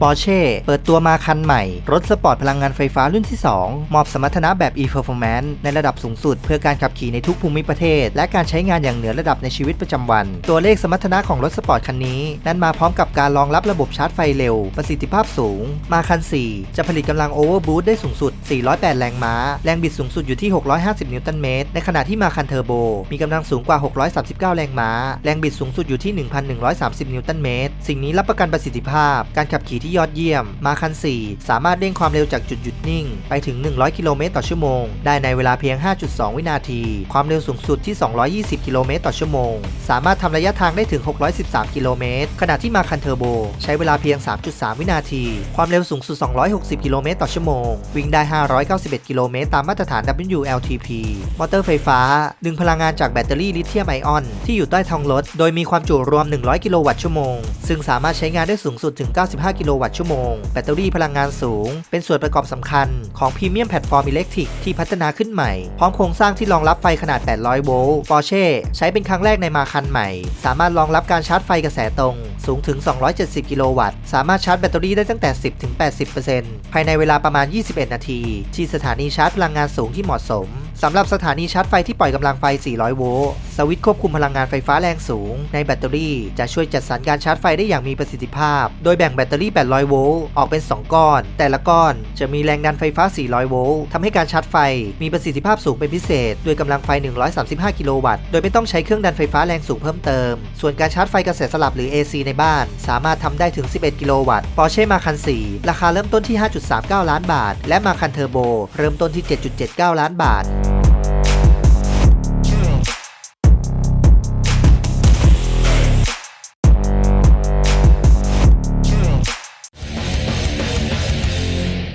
Porsche เปิดตัวมาคันใหม่ รถสปอร์ตพลังงานไฟฟ้ารุ่นที่ 2 มอบสมรรถนะแบบ e-performance ในระดับสูงสุด เพื่อการขับขี่ในทุกภูมิประเทศ และการใช้งานอย่างเหนือระดับในชีวิตประจำวัน ตัวเลขสมรรถนะของรถสปอร์ตคันนี้ นั้นมาพร้อมกับการรองรับระบบชาร์จไฟเร็ว ประสิทธิภาพสูง มาคัน 4 จะผลิตกำลัง Overboost ได้สูงสุด 408 แรงม้า แรงบิดสูงสุดอยู่ที่ 650 นิวตันเมตร ในขณะที่มาคันเทอร์โบ มีกำลังสูงกว่า 639 แรงม้า แรงบิดสูงสุดอยู่ที่ 1,130 นิวตันเมตร สิ่งนี้รับประกันประสิทธิภาพ การขับขี่ที่ยอดเยี่ยม มาคัน 4 สามารถเร่งความเร็วจากจุดหยุดนิ่ง ไปถึง 100 กิโลเมตรต่อชั่วโมง ได้ในเวลาเพียง 5.2 วินาที ความเร็วสูงสุดที่ 220 กิโลเมตรต่อชั่วโมง สามารถทำระยะทางได้ถึง 613 กิโลเมตร ขณะที่มาคันเทอร์โบ ใช้เวลาเพียง 3.3 วินาที ความเร็วสูงสุด 260 กิโลเมตรต่อชั่วโมง วิ่งได้ 591 กิโลเมตรตามมาตรฐาน WLTP มอเตอร์ไฟฟ้า ดึงพลังงานจากแบตเตอรี่ลิเธียมไอออน ที่อยู่ใต้ท้องรถ โดยมีความจุรวม 100 กิโลวัตต์ชั่วโมง ซึ่งสามารถใช้งานได้สูงสุดถึง 95 กิโลวัตต์ชั่วโมง แบตเตอรี่พลังงานสูง เป็นส่วนประกอบสำคัญของพรีเมียมแพลตฟอร์มอิเล็กทริกที่พัฒนาขึ้นใหม่ พร้อมโครงสร้างที่รองรับไฟขนาด 800 โวลต์ Porsche ใช้เป็นครั้งแรกในมาคันใหม่ สามารถรองรับการชาร์จไฟกระแสตรง สูงถึง 270 กิโลวัตต์ สามารถชาร์จแบตเตอรี่ได้ตั้งแต่ 10ถึง80%ภายในเวลาประมาณ 21 นาที ที่สถานีชาร์จพลังงานสูงที่เหมาะสมสำหรับสถานีชาร์จไฟที่ปล่อยกำลังไฟ 400 โวลต์สวิตช์ควบคุมพลังงานไฟฟ้าแรงสูง ในแบตเตอรี่จะช่วยจัดสรรการชาร์จไฟได้อย่างมีประสิทธิภาพ โดยแบ่งแบตเตอรี่ 800 โวลต์ ออกเป็น 2 ก้อน แต่ละก้อนจะมีแรงดันไฟฟ้า 400 โวลต์ทำให้การชาร์จไฟมีประสิทธิภาพสูงเป็นพิเศษ ด้วยกำลังไฟ 135 กิโลวัตต์ โดยไม่ต้องใช้เครื่องดันไฟฟ้าแรงสูงเพิ่มเติม ส่วนการชาร์จไฟกระแสสลับหรือ AC ในบ้าน สามารถทำได้ถึง 11 กิโลวัตต์ Porsche Macan 4ราคาเริ่มต้นที่ 5.39 ล้านบาท และ Macan Turbo เริ่มต้นที่ 7.79 ล้านบาท